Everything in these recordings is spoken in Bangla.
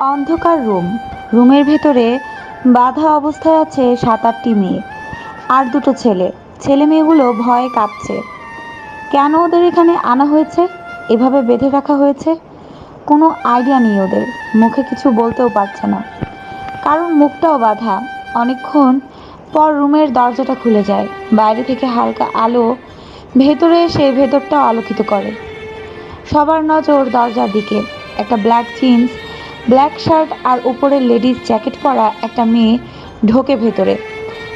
অন্ধকার রুম। রুমের ভেতরে বাধা অবস্থায় আছে সাত আটটি মেয়ে আর দুটো ছেলে। ছেলে মেয়েগুলো ভয়ে কাঁপছে। কেন ওদের এখানে আনা হয়েছে? এভাবে বেঁধে রাখা হয়েছে? কোনো আইডিয়া নেই ওদের। মুখে কিছু বলতেও পারছে না। কারণ মুখটাও বাঁধা। অনেকক্ষণ পর রুমের দরজাটা খুলে যায়। বাইরে থেকে হালকা আলো ভেতরে এসে ভেতরটাও আলোকিত করে। সবার নজর দরজার দিকে। একটা ব্ল্যাক জিন্স ব্ল্যাক শার্ট আর উপরে লেডিস জ্যাকেট পরা একটা মেয়ে ঢোকে ভেতরে।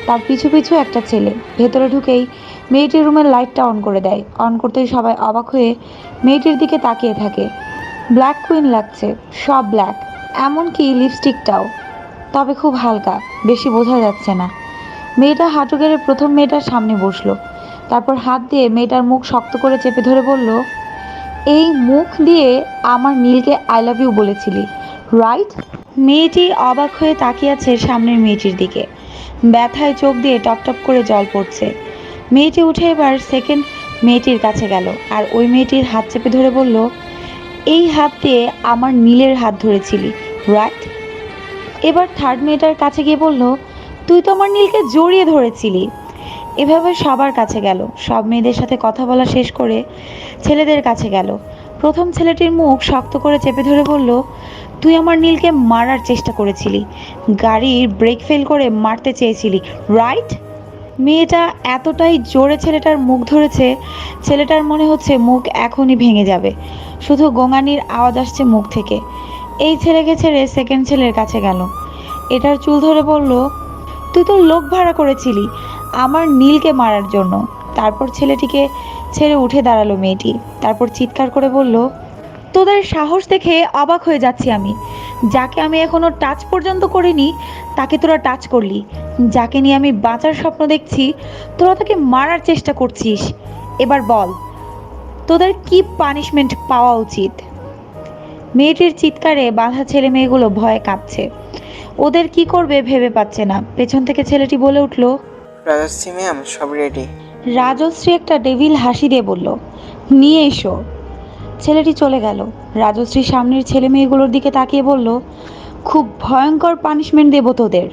তার পিছু পিছু একটা ছেলে। ভেতরে ঢুকেই মেয়েটির রুমের লাইটটা অন করে দেয়। অন করতেই সবাই অবাক হয়ে মেয়েটির দিকে তাকিয়ে থাকে। ব্ল্যাক কুইন লাগছে, সব ব্ল্যাক। এমনকি লিপস্টিকটাও। তবে খুব হালকা, বেশি বোঝা যাচ্ছে না। মেয়েটা হাঁটু গেড়ে প্রথম মেয়েটার সামনে বসল। তারপর হাত দিয়ে মেয়েটার মুখ শক্ত করে চেপে ধরে বলল, এই মুখ দিয়ে আমার নীলকে আই লাভ ইউ বলেছিলি। রাইট? মেয়েটি অবাক হয়ে তাকিয়ে আছে সামনের মেয়েটির দিকে। ব্যথায় চোখ দিয়ে টপ টপ করে জল পড়ছে। মেয়েটি উঠে এবার সেকেন্ড মেয়েটির কাছে গেল আর ওই মেয়েটির হাত চেপে ধরে বলল, এই হাত দিয়ে আমার নীলের হাত ধরেছিলি, রাইট? এবার থার্ড মেয়েটার কাছে গিয়ে বলল, তুই তো আমার নীলকে জড়িয়ে ধরেছিলি। এভাবে সবার কাছে গেল। সব মেয়েদের সাথে কথা বলা শেষ করে ছেলেদের কাছে গেল। প্রথম ছেলেটির মুখ শক্ত করে চেপে ধরে বলল তুই আমার নীলকে মারার চেষ্টা করেছিলি। গাড়ির ব্রেক ফেল করে মারতে চেয়েছিলি রাইট মেয়েটা এতটাই জোরে ছেলেটার মুখ ধরেছে, ছেলেটার মনে হচ্ছে মুখ এখনই ভেঙে যাবে। শুধু গোঙানির আওয়াজ আসছে মুখ থেকে। এই ছেলেকে ছেড়ে সেকেন্ড ছেলের কাছে গেল। এটার চুল ধরে বলল, তুই তো লোক ভাড়া করেছিলি আমার নীলকে মারার জন্য। তারপর ছেলেটিকে ছেড়ে উঠে দাঁড়াল মেয়েটি। তারপর চিৎকার করে বলল তোদের সাহস দেখে অবাক হয়ে যাচ্ছি আমি। যাকে আমি এখনও টাচ পর্যন্ত করিনি তাকে তোরা টাচ করলি। যাকে নিয়ে আমি বাঁচার স্বপ্ন দেখছি তোরা তাকে মারার চেষ্টা করছিস। এবার বল তোদের কি পানিশমেন্ট পাওয়া উচিত? মেয়েটির চিৎকারে বাঁধা ছেলে মেয়েগুলো ভয়ে কাঁপছে। ওদের কি করবে ভেবে পাচ্ছে না। পেছন থেকে ছেলেটি বলে উঠল রাজশ্রী ম্যাম সব রেডি রাজশ্রী একটা ডেভিল হাসি দিয়ে বলল নিয়ে এসো। ছেলেটি চলে গেল। রাজশ্রী সামনের ছেলে মেয়েগুলোর দিকে তাকিয়ে বলল, খুব ভয়ঙ্কর পানিশমেন্ট দেব তোদের।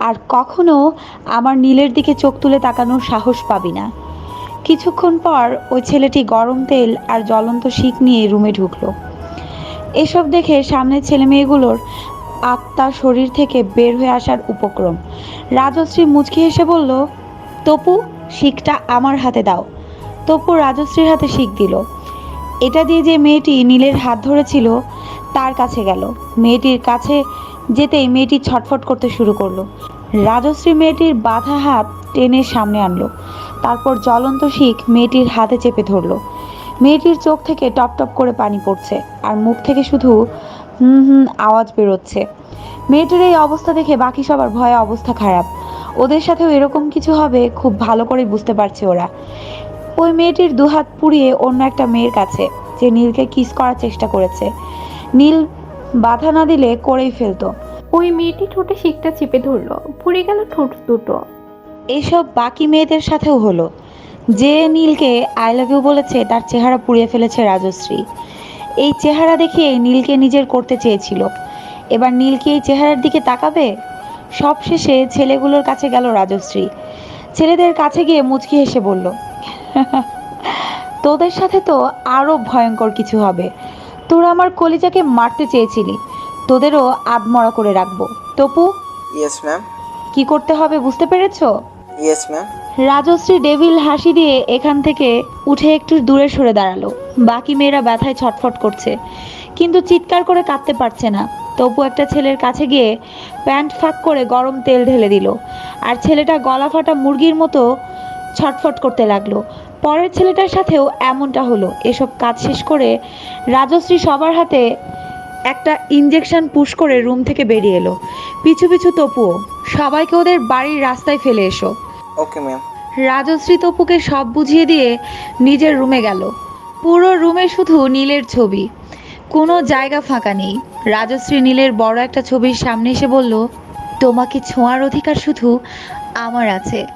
আর কখনো আমার নীলের দিকে চোখ তুলে তাকানোর সাহস পাবি না। কিছুক্ষণ পর ওই ছেলেটি গরম তেল আর জ্বলন্ত শিক নিয়ে রুমে ঢুকলো। এসব দেখে সামনের ছেলে মেয়েগুলোর আত্মা শরীর থেকে বের হয়ে আসার উপক্রম। রাজশ্রী মুচকি হেসে বলল, তপু, শিকটা আমার হাতে দাও। তপু রাজশ্রীর হাতে শিক দিল। এটা দিয়ে যে মেয়েটি নীলের হাত ধরেছিল, তার কাছে গেল। মেয়েটির কাছে যেতেই মেয়েটি ছটফট করতে শুরু করল। রাজশ্রী মেয়েটির বাধা হাত টেনে সামনে আনলো। তারপর জ্বলন্ত শিখ মেয়েটির হাতে চেপে ধরলো। মেয়েটির চোখ থেকে টপ টপ করে পানি পড়ছে আর মুখ থেকে শুধু হুম হুম আওয়াজ বেরোচ্ছে। মেয়েটির এই অবস্থা দেখে বাকি সবার ভয়ে অবস্থা খারাপ। ওদের সাথেও এরকম কিছু হবে, খুব ভালো করে বুঝতে পারছে ওরা। ওই মেয়েটির দুহাত পুড়িয়ে অন্য একটা মেয়ের কাছে যে নীলকে কিস করার চেষ্টা করেছে। নীল বাধা না দিলে করেই ফেলতো। ওই মেয়েটি ঠোঁটে শিকটা চেপে ধরলো। পুড়ে গেল ঠোঁট দুটো। এইসব বাকি মেয়েদের সাথেও হলো। যে নীলকে আই লাভ ইউ বলেছে তার চেহারা পুড়িয়ে ফেলেছে রাজশ্রী। এই চেহারা দেখে নীলকে নিজের করতে চেয়েছিল। এবার নীল কি এই চেহারার দিকে তাকাবে? সবশেষে ছেলেগুলোর কাছে গেল রাজশ্রী। ছেলেদের কাছে গিয়ে মুচকি হেসে বলল তোদের সাথে তো আরও ভয়ঙ্কর কিছু হবে। তোরা আমার কলিজাকে মারতে চেয়েছিলি। তোদেরও আধমরা করে রাখব। তপু? ইয়েস ম্যাম কি করতে হবে বুঝতে পেরেছ? ইয়েস ম্যাম রাজশ্রী ডেভিল হাসি দিয়ে এখান থেকে উঠে একটু দূরে সরে দাঁড়াল। বাকি মেয়েরা ব্যথায় ছটফট করছে। কিন্তু চিৎকার করে কাঁদতে পারছে না। তবু একটা ছেলের কাছে গিয়ে প্যান্ট ফাঁক করে গরম তেল ঢেলে দিল। আর ছেলেটা গলা ফাটা মুরগির মতো ছটফট করতে লাগল। পরের ছেলেটার সাথেও এমনটা হলো। এসব কাজ শেষ করে রাজশ্রী সবার হাতে একটা ইঞ্জেকশন পুশ করে রুম থেকে বেরিয়ে এলো। পিছু পিছু তপুও সবাইকে ওদের বাড়ির রাস্তায় ফেলে এসো। Okay ma'am. রাজশ্রী তপুকে সব বুঝিয়ে দিয়ে নিজের রুমে গেল। পুরো রুমে শুধু নীলের ছবি। কোনো জায়গা ফাঁকা নেই। রাজশ্রী নীলের বড় একটা ছবির সামনে এসে বলল তোমাকে ছোঁয়ার অধিকার শুধু আমার আছে।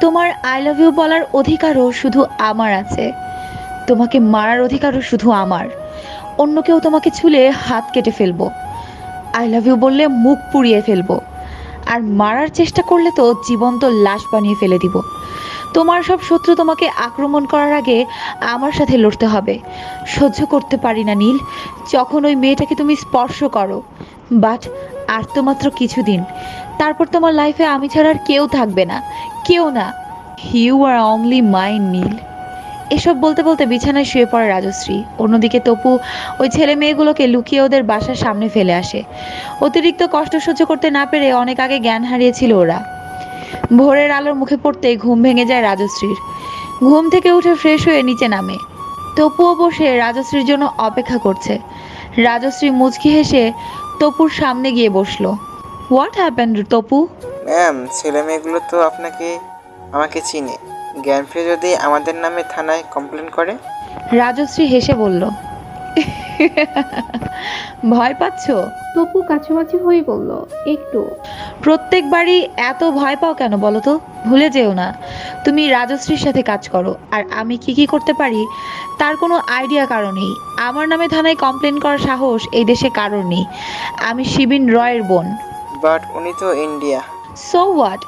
তোমার আই লাভ ইউ বলার অধিকারও শুধু আমার আছে। তোমাকে মারার অধিকারও শুধু আমার। অন্য কেউ তোমাকে ছুলে হাত কেটে ফেলব। আই লাভ ইউ বললে মুখ পুড়িয়ে ফেলব। আর মারার চেষ্টা করলে তো জীবন্ত লাশ বানিয়ে ফেলে দিব। তোমার সব শত্রু তোমাকে আক্রমণ করার আগে আমার সাথে লড়তে হবে। সহ্য করতে পারি না, নীল। যখন ওই মেয়েটাকে তুমি স্পর্শ করো। বাট, আর তো মাত্র কিছুদিন। তারপর তোমার লাইফে আমি ছাড়া আর কেউ থাকবে না। কেউ না। You are only mind Neel এসব বলতে বলতে বিছানায় শুয়ে পড়ে রাজশ্রী। অন্যদিকে তপু ওই ছেলে মেয়েগুলোকে লুকিয়ে ওদের বাসার সামনে ফেলে আসে। অতিরিক্ত কষ্ট সহ্য করতে না পেরে অনেক আগে জ্ঞান হারিয়েছিল ওরা। ভোরের আলোর মুখে পড়তেই ঘুম ভেঙে যায় রাজশ্রীর। ঘুম থেকে উঠে ফ্রেশ হয়ে নিচে নামে। তপুও বসে রাজশ্রীর জন্য অপেক্ষা করছে। রাজশ্রী মুচকি হেসে তপুর সামনে গিয়ে বসল। What happen Tapu? ম্যাম ছেলে মেয়েগুলো তো আপনাকে আমাকে চিনে। জ্ঞান ফিরে যদি আমাদের নামে থানায় কমপ্লেন করে? রাজশ্রী হেসে বলল ভয় পাচ্ছো? তপু কাছামাছি হয়ে বলল একটু। প্রত্যেকবারই এত ভয় পাও কেন বলো তো? ভুলে যেও না। তুমি রাজশ্রীর সাথে কাজ করো আর আমি কি কি করতে পারি তার কোনো আইডিয়া কারও নেই। আমার নামে থানায় কমপ্লেন করার সাহস এই দেশে কারোর নেই। আমি শিবিন রয়ের বোন। বাট উনি তো ইন্ডিয়া। সো হোয়াট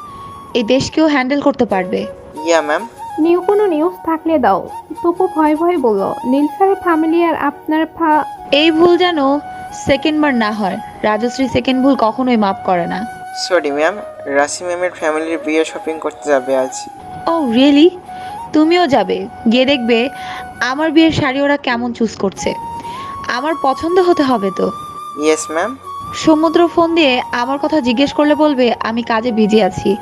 এই দেশকেও হ্যান্ডেল করতে পারবে? ইয়া ম্যাম নিউ কোনো নিউজ থাকলে দাও। তপু ভয় ভয় বলল নীল স্যারের ফ্যামিলি আর আপনার ফা এই ভুল যেন সেকেন্ড বার না হয়। রাজশ্রী সেকেন্ড ভুল কখনোই মাফ করে না। সরি ম্যাম রাসি ম্যামের ফ্যামিলির বিয়ে শপিং করতে যাবে আজ। ও রিয়েলি তুমিও যাবে। গিয়ে দেখবে আমার বিয়ের শাড়ি ওরা কেমন চুজ করছে। আমার পছন্দ হতে হবে তো। ইয়েস ম্যাম সমুদ্র ফোন দিয়ে আমার কথা জিজ্ঞেস করলে বলবে আমি কাজে বিজি আছি।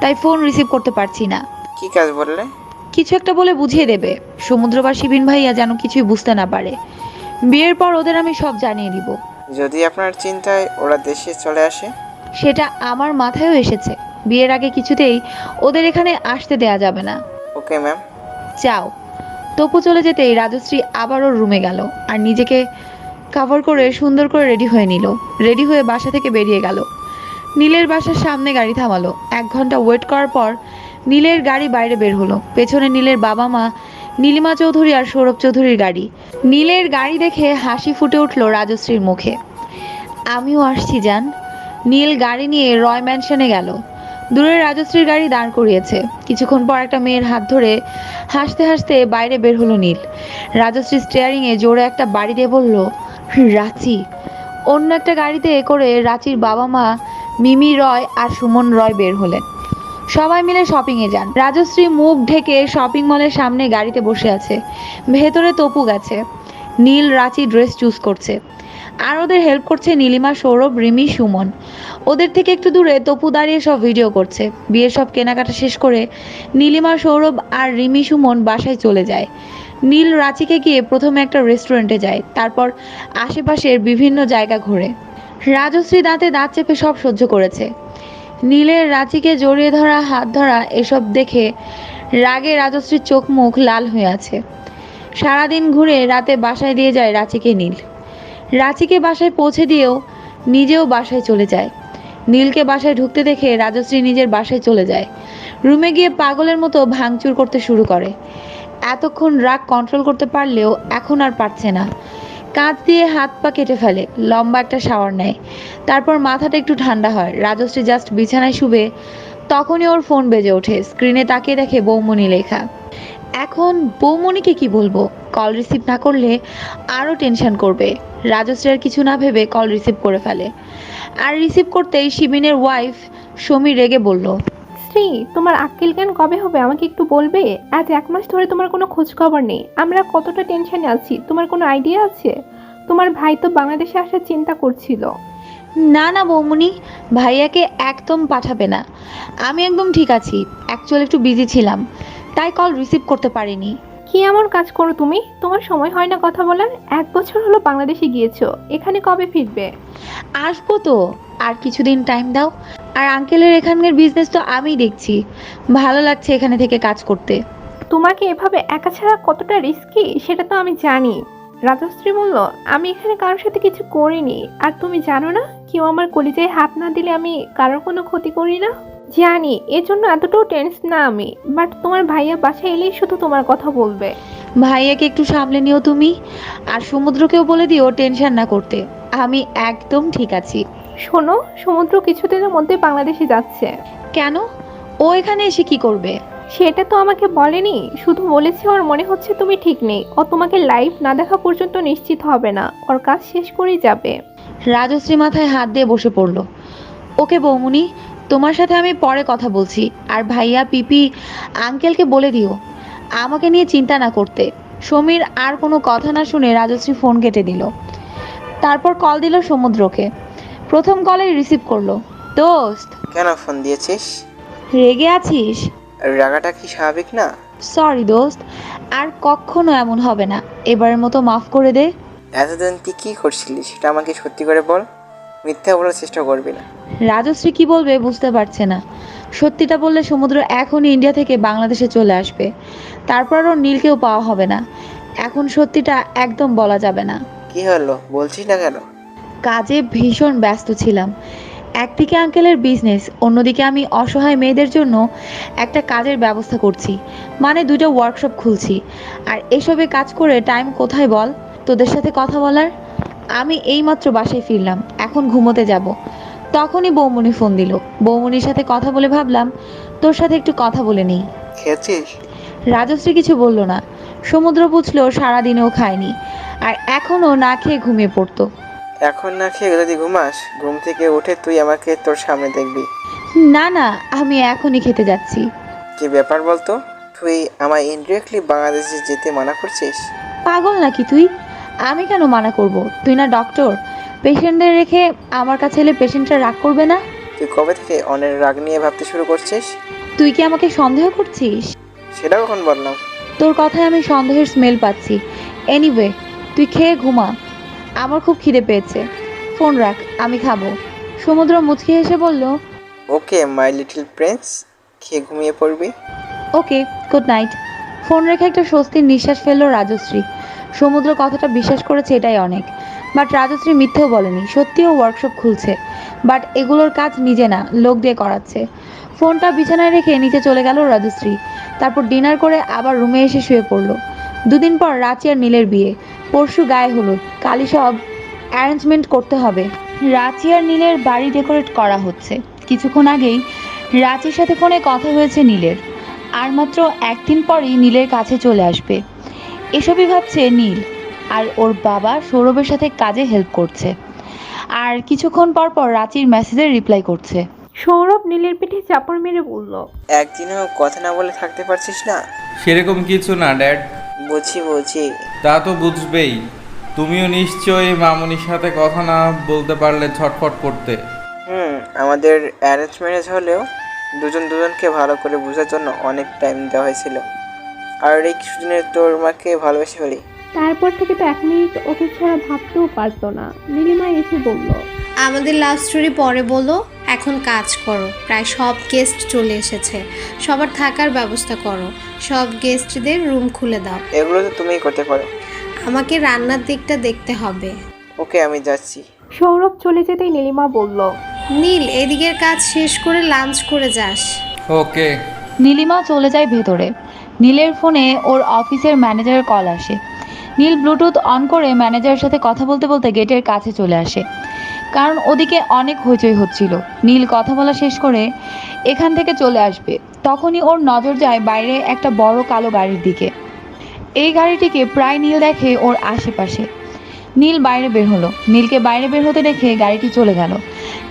তাই ফোন রিসিভ করতে পারছি না। কি কাজ বললে? কিছু একটা বলে বুঝিয়ে দেবে। সমুদ্র বা শিবিন ভাইয়া যেন কিছুই বুঝতে না পারে। বিয়ের পর ওদের আমি সব জানিয়ে দিব। যদি আপনার চিন্তায় ওরা দেশে চলে আসে? সেটা আমার মাথায়ও এসেছে। বিয়ের আগে কিছুতেই ওদের এখানে আসতে দেয়া যাবে না। Okay ma'am. যাও। তপু চলে যেতেই রাজশ্রী আবারও রুমে গেল। আর নিজেকে কাভার করে সুন্দর করে রেডি হয়ে নিল। রেডি হয়ে বাসা থেকে বেরিয়ে গেল। নীলের বাসার সামনে গাড়ি থামালো। এক ঘণ্টা ওয়েট করার পর নীলের গাড়ি বাইরে বের হলো। পেছনে নীলের বাবা মা, নীলিমা চৌধুরী আর সৌরভ চৌধুরীর গাড়ি। নীলের গাড়ি দেখে হাসি ফুটে উঠল রাজশ্রীর মুখে। আমিও আসছি যান নীল গাড়ি নিয়ে রয় ম্যানশনে গেল। দূরে রাজশ্রীর গাড়ি দাঁড় করিয়েছে। কিছুক্ষণ পর একটা মেয়ের হাত ধরে হাসতে হাসতে বাইরে বের হলো নীল। রাজশ্রী স্টিয়ারিংয়ে জোরে একটা বাড়ি দিয়ে বলল রাঁচি। অন্য একটা গাড়িতে এ করে রাঁচির বাবা মা মিমি রয় আর সুমন রয় বের হলেন। সবাই মিলে শপিংয়ে যান। রাজশ্রী মুখ ঢেকে শপিং মলের সামনে গাড়িতে বসে আছে। ভেতরে তপু গেছে। নীল রাঁচি ড্রেস চুজ করছে। আর ওদের হেল্প করছে নীলিমা, সৌরভ, রিমি, সুমন। ওদের থেকে একটু দূরে তপু দাঁড়িয়ে সব ভিডিও করছে। বিয়ের সব কেনাকাটা শেষ করে নীলিমা, সৌরভ আর রিমি, সুমন বাসায় চলে যায়। নীল রাঁচিকে গিয়ে প্রথমে একটা রেস্টুরেন্টে যায়, তারপর আশেপাশের বিভিন্ন জায়গা ঘোরে। রাজশ্রী দাঁতে দাঁত চেপে সব সহ্য করেছে। নীলের রাঁচিকে জড়িয়ে ধরা, হাত ধরা, এসব দেখে রাগে রাজশ্রীর চোখ মুখ লাল হয়ে আছে। সারাদিন ঘুরে রাতে বাসায় দিয়ে যায় রাঁচিকে নীল। রাঁচিকে বাসায় পৌঁছে দিয়েও নিজেও বাসায় চলে যায়। নীলকে বাসায় ঢুকতে দেখে রাজশ্রী নিজের বাসায় চলে যায়। রুমে গিয়ে পাগলের মতো ভাঙচুর করতে শুরু করে। এতক্ষণ রাগ কন্ট্রোল করতে পারলেও এখন আর পারছে না। কাঁচ দিয়ে হাত পা কেটে ফেলে, লম্বা একটা শাওয়ার নেয়। তারপর মাথাটা একটু ঠান্ডা হয়। রাজশ্রী জাস্ট বিছানায় শুবে, তখনই ওর ফোন বেজে ওঠে। স্ক্রিনে তাকিয়ে দেখে বৌমনি লেখা। এখন বৌমনিকে কি বলব? কল রিসিভ না করলে আরও টেনশন করবে। রাজশ্রী আর কিছু না ভেবে কল রিসিভ করে ফেলে। আর রিসিভ করতেই শিবিনের ওয়াইফ সমী রেগে বলল শ্রী তোমার আক্কেল জ্ঞান কবে হবে? আমাকে একটু বলবে? আজ এক মাস ধরে তোমার কোনো খোঁজ খবর নেই। আমরা কতটা টেনশনে আছি? তোমার কোনো আইডিয়া আছে? তোমার ভাই তো বাংলাদেশে আসার চিন্তা করছিল। না না বৌমনি ভাইয়াকে একদম পাঠাবে না। আমি একদম ঠিক আছি। অ্যাকচুয়ালি একটু বিজি ছিলাম। তাই কল রিসিভ করতে পারিনি। কি এমন কাজ করো তুমি? তোমার সময় হয় না কথা বলার? এক বছর হলো বাংলাদেশে গিয়েছো। এখানে কবে ফিরবে? আসব তো। আর কিছুদিন টাইম দাও। আর আঙ্কেলের এখানকার বিজনেস তো আমিই দেখছি। ভালো লাগছে এখানে থেকে কাজ করতে। তোমাকে এভাবে একা ছাড়া কতটা রিস্কি সেটা তো আমি জানি। রাজশ্রী বলল আমি এখানে কারোর সাথে কিছু করিনি। আর তুমি জানো না কেউ আমার কলিজায় হাত না দিলে আমি কারোর কোনো ক্ষতি করি না? জানি এর জন্য এতটাও টেন্স না আমি। বাট তোমার ভাইয়া বাসায় এলেই শুধু তোমার কথা বলবে। ভাইয়াকে একটু সামলে নিও তুমি। আর সমুদ্রকেও বলে দিও টেনশন না করতে। আমি একদম ঠিক আছি। শোনো সমুদ্র কিছুদিনের মধ্যে বাংলাদেশে যাচ্ছে। কেন? ও এখানে এসে কি করবে? সেটা তো আমাকে বলেনি। শুধু বলেছে ওর মনে হচ্ছে তুমি ঠিক নেই। ও তোমাকে লাইভ না দেখা পর্যন্ত নিশ্চিত হবে না। ওর কাজ শেষ করেই যাবে। রাজশ্রী মাথায় হাত দিয়ে বসে পড়ল। ওকে বৌমুনি তোমার সাথে আমি পরে কথা বলছি। আর ভাইয়া পিপি আঙ্কেলকে বলে দিও। আমাকে নিয়ে চিন্তা না করতে। সমীর আর কোনো কথা না শুনে রাজশ্রী ফোন কেটে দিল। তারপর কল দিল সমুদ্রকে। প্রথম কলেই রিসিভ করল। দোস্ত কেন ফোন দিয়েছিস? রেগে আছিস? রাগাটা কি স্বাভাবিক না? সরি দোস্ত আর কখনো এমন হবে না। এবারের মতো মাফ করে দে। এতদিন তুই কি করছিলি সেটা আমাকে সত্যি করে বল। মিথ্যা বলার চেষ্টা করবি না। রাজশ্রী কি বলবে বুঝতে পারছে না। সত্যিটা বললে সমুদ্র এখনই ইন্ডিয়া থেকে বাংলাদেশে চলে আসবে। তারপর ওর নীলকেও পাওয়া হবে না। এখন সত্যিটা একদম বলা যাবে না। কি হলো? বলছিস না কেন? কাজে ভীষণ ব্যস্ত ছিলাম। একদিকে আঙ্কেলের বিজনেস অন্যদিকে আমি অসহায় মেয়েদের জন্য একটা কাজের ব্যবস্থা করছি মানে দুটো ওয়ার্কশপ খুলছি। আর এসবে কাজ করে টাইম কোথায় বল? তোদের সাথে কথা বলার? আমি এইমাত্র বাসায় ফিরলাম এখন ঘুমোতে যাব। তখনই বৌমনি ফোন দিল। বৌমনির সাথে কথা বলে ভাবলাম তোর সাথে একটু কথা বলে নিই। খেয়েছিস? রাজশ্রী কিছু বলল না। সমুদ্র বুঝলো সারাদিনেও খায়নি আর এখনও না খেয়ে ঘুমিয়ে পড়তো। এখন না খেয়ে যদি ঘুমাস ঘুম থেকে উঠে তুই আমাকে তোর সামনে দেখবি। না না আমি এখনই খেতে যাচ্ছি। কি ব্যাপার বলতো? তুই আমায় ইনডিরেক্টলি বাংলাদেশে যেতে মানা করছিস? পাগল নাকি তুই? আমি কেন মানা করব? তুই না ডক্টর পেশেন্টদের রেখে আমার কাছে এলে পেশেন্টরা রাগ করবে না? তুই কবে থেকে অনের রাগ নিয়ে ভাবতে শুরু করছিস? তুই কি আমাকে সন্দেহ করছিস? সেটা কখন বললাম? তোর কথায় আমি সন্দেহের স্মেল পাচ্ছি। এনিওয়ে তুই খেয়ে ঘুমা। আমার খুব খিদে পেয়েছে। ফোন রাখ আমি খাব। সমুদ্র মুচকি হেসে বলল ওকে মাই লিটল প্রিন্স খেয়ে ঘুমিয়ে পড়বি। Okay good night. ফোন রেখে একটা স্বস্তির নিঃশ্বাস ফেলল রাজশ্রী। সমুদ্র কথাটা বিশ্বাস করেছে এটাই অনেক। বাট রাজশ্রী মিথ্যেও বলেনি সত্যিও ওয়ার্কশপ খুলছে। বাট এগুলোর কাজ নিজে না লোক দিয়ে করাচ্ছে। ফোনটা বিছানায় রেখে নিচে চলে গেল রাজশ্রী। তারপর ডিনার করে আবার রুমে এসে শুয়ে পড়ল। দুদিন পর রাঁচি আর নীলের বিয়ে। পরশু গায়ে হলুদ। কালি সব অ্যারেঞ্জমেন্ট করতে হবে। রাঁচি আর নীলের বাড়ি ডেকোরেট করা হচ্ছে। কিছুক্ষণ আগেই রাঁচির সাথে ফোনে কথা হয়েছে নীলের। আর মাত্র একদিন পরই নীলের কাছে চলে আসবে। এসবই ভাবছে নীল। আর ওর বাবা সৌরভের সাথে কাজে হেল্প করছে। আর কিছুক্ষণ পর পর রাঁচির মেসেজের রিপ্লাই করছে। সৌরভ নীলের পিঠে চাপড় মেরে বলল একদিনও কথা না বলে থাকতে পারছিস না? সেরকম কিছু না ড্যাড বুঝি বুঝি। তা তো বুঝবেই। তুমিও নিশ্চয়ই মামুনির সাথে কথা না বলতে পারলে ছটফট করতে। হুম আমাদের অ্যারেঞ্জ ম্যারেজ হলেও দুজন দুজনকে ভালো করে বোঝার জন্য অনেক টাইম দেওয়া হয়েছিল। আর এই কিছুদিনের তোর মাকে ভালোবেসে ফেলি তারপর থেকে তো এক মিনিট ওকে ছাড়া ভাবতেও পারতো না। নীলিমা এসে বলল আমাদের লাভ স্টোরি পরে বলো। এখন কাজ করো। প্রায় সব গেস্ট চলে এসেছে। সবার থাকার ব্যবস্থা করো। সব গেস্টদের রুম খুলে দাও। এগুলো তো তুমিই করতে পারো। আমাকে রান্নার দিকটা দেখতে হবে। ওকে আমি যাচ্ছি। সৌরভ চলে যেতেই নীলিমা বলল নীল এদিকের কাজ শেষ করে লাঞ্চ করে যাস। ওকে। নীলিমা চলে যায় ভেতরে। নীলের ফোনে ওর অফিসের ম্যানেজারের কল আসে। নীল ব্লুটুথ অন করে ম্যানেজারের সাথে কথা বলতে বলতে গেটের কাছে চলে আসে। কারণ ওদিকে অনেক হইচই হচ্ছিল। নীল কথা বলা শেষ করে এখান থেকে চলে আসবে। তখনই ওর নজর যায় বাইরে একটা বড় কালো গাড়ির দিকে। এই গাড়িটিকে প্রায় নীল দেখে ওর আশেপাশে। নীল বাইরে বের হলো। নীলকে বাইরে বের হতে দেখে গাড়িটি চলে গেল।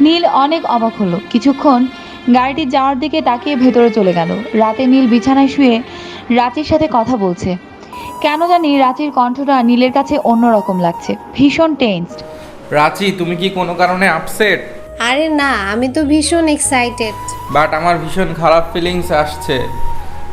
নীল অনেক অবাক হলো। কিছুক্ষণ গাড়িটি যাওয়ার দিকে তাকিয়ে ভেতরে চলে গেল। রাতে নীল বিছানায় শুয়ে রাঁচির সাথে কথা বলছে। কেন জানি রাঁচির কণ্ঠটা নীলের কাছে অন্যরকম লাগছে। ভীষণ টেন্সড। রাচি তুমি কি কোনো কারণে আপসেট আরে না আমি তো ভীষণ এক্সাইটেড বাট আমার ভীষণ খারাপ ফিলিংস আসছে।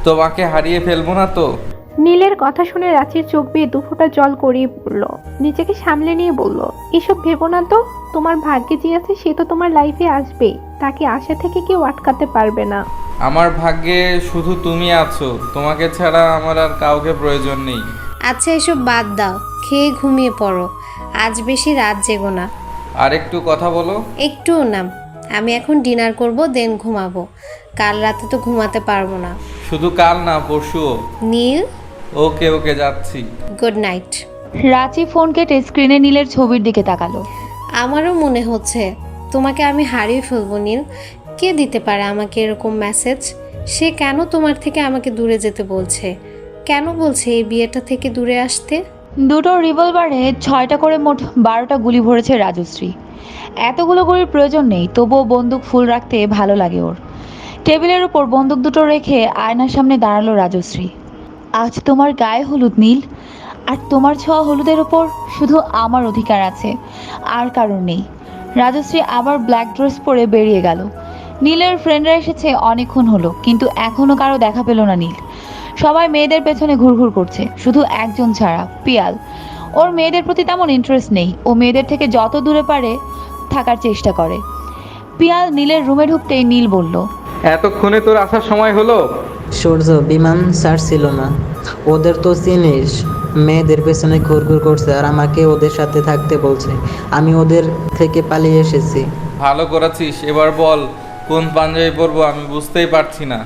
তোমাকে হারিয়ে ফেলব না তো? নীলের কথা শুনে রাঁচির চোখ বেয়ে দুফোঁটা জল গড়িয়ে পড়ল। নিজেকে সামলে নিয়ে বলল এসব ভেবো না তো? তোমার ভাগ্যে যে আছে সে তো তোমার লাইফে আসবেই। তাকে আশা থেকে কেউ আটকাতে পারবে না। আমার ভাগ্যে শুধু তুমি আছো। তোমাকে ছাড়া আমার আর কাউকে প্রয়োজন নেই। আচ্ছা এসব বাদ দাও। খেয়ে ঘুমিয়ে পড়ো। আজ বেশি রাত জেগো না। আর একটু কথা বলো। একটুও না। আমি এখন ডিনার করব দেন ঘুমাবো। কাল রাতে তো ঘুমাতে পারব না। শুধু কাল না পরশুও। নীল? ওকে ওকে যাচ্ছি। Good night. রাঁচি ফোন কেটে স্ক্রিনে নীলের ছবির দিকে তাকালো। আমারও মনে হচ্ছে তোমাকে আমি হারিয়ে ফেলব নীল। কে দিতে পারে আমাকে এরকম মেসেজ সে কেন তোমার থেকে আমাকে দূরে যেতে বলছে? কেন বলছে এই বিয়েটা থেকে দূরে আসতে? দুটো রিভলভারে ছয়টা করে মোট বারোটা গুলি ভরেছে রাজশ্রী। এতগুলো গুলির প্রয়োজন নেই, তবুও বন্দুক ফুল রাখতে ভালো লাগে ওর। টেবিলের উপর বন্দুক দুটো রেখে আয়নার সামনে দাঁড়াল রাজশ্রী। আজ তোমার গায়ে হলুদ নীল, আর তোমার ছোঁয়া হলুদের ওপর শুধু আমার অধিকার আছে, আর কারণ নেই। রাজশ্রী আবার ব্ল্যাক ড্রেস পরে বেরিয়ে গেল। নীলের ফ্রেন্ডরা এসেছে, অনেকক্ষণ হলো, কিন্তু এখনও কারও দেখা পেল না নীল। সবাই মেয়েদের পেছনে ঘুরঘুর করছে শুধু একজন ছাড়া পিয়াল। ওর মেয়েদের প্রতি তেমন ইন্টারেস্ট নেই ও মেয়েদের থেকে যত দূরে পারে থাকার চেষ্টা করে। পিয়াল নীলের রুমে ঢুকতেই নীল বলল এতক্ষণে তোর আসার সময় হলো? সূর্য বিমান ছাড়ছিল না। ওদের তো চিনিস মেয়েদের পেছনে ঘুরঘুর করছে আর আমাকে ওদের সাথে থাকতে বলছে। আমি ওদের থেকে পালিয়ে এসেছি। ভালো করেছিস এবার বল কোন পাঞ্জাবি পরবো আমি বুঝতেই পারছি না।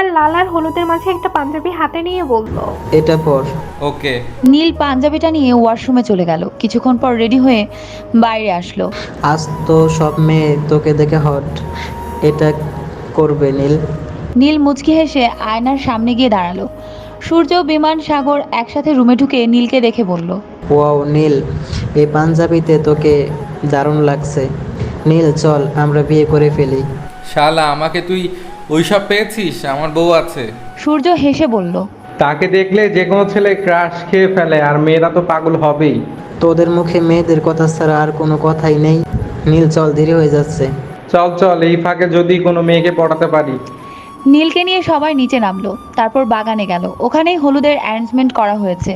পিয়ার লাল আর হলুদের মাঝে একটা পাঞ্জাবি হাতে নিয়ে বলল। এটা পর। ওকে। নীল পাঞ্জাবিটা নিয়ে ওয়াশরুমে চলে গেল। কিছুক্ষণ পর রেডি হয়ে বাইরে আসলো। আজ তো সব মেয়ে তোকে দেখে হট। এটা করবে নীল। নীল মুচকি হেসে আয়নার সামনে গিয়ে দাঁড়াল। সূর্য বিমান সাগর একসাথে রুমে ঢুকে নীলকে দেখে বলল ওয়াও নীল এই পাঞ্জাবিতে তোকে দারুণ লাগছে। নীল চল আমরা বিয়ে করে ফেলি। শালা আমাকে তুই ওইসব পেয়েছিস? আমার বউ আছে। সূর্য হেসে বলল তাকে দেখলে যে কোনো ছেলে ক্রাশ খেয়ে ফেলে আর মেয়েরা তো পাগল হবেই। তোদের মুখে মেয়েদের কথা ছাড়া আর কোনো কথাই নেই। নীল চল দেরি হয়ে যাচ্ছে। চল চল এই ফাঁকে যদি কোনো মেয়েকে পটাতে পারি। নীলকে নিয়ে সবাই নিচে নামলো তারপর বাগানে গেল। ওখানেই হলুদের অ্যারেঞ্জমেন্ট করা হয়েছে।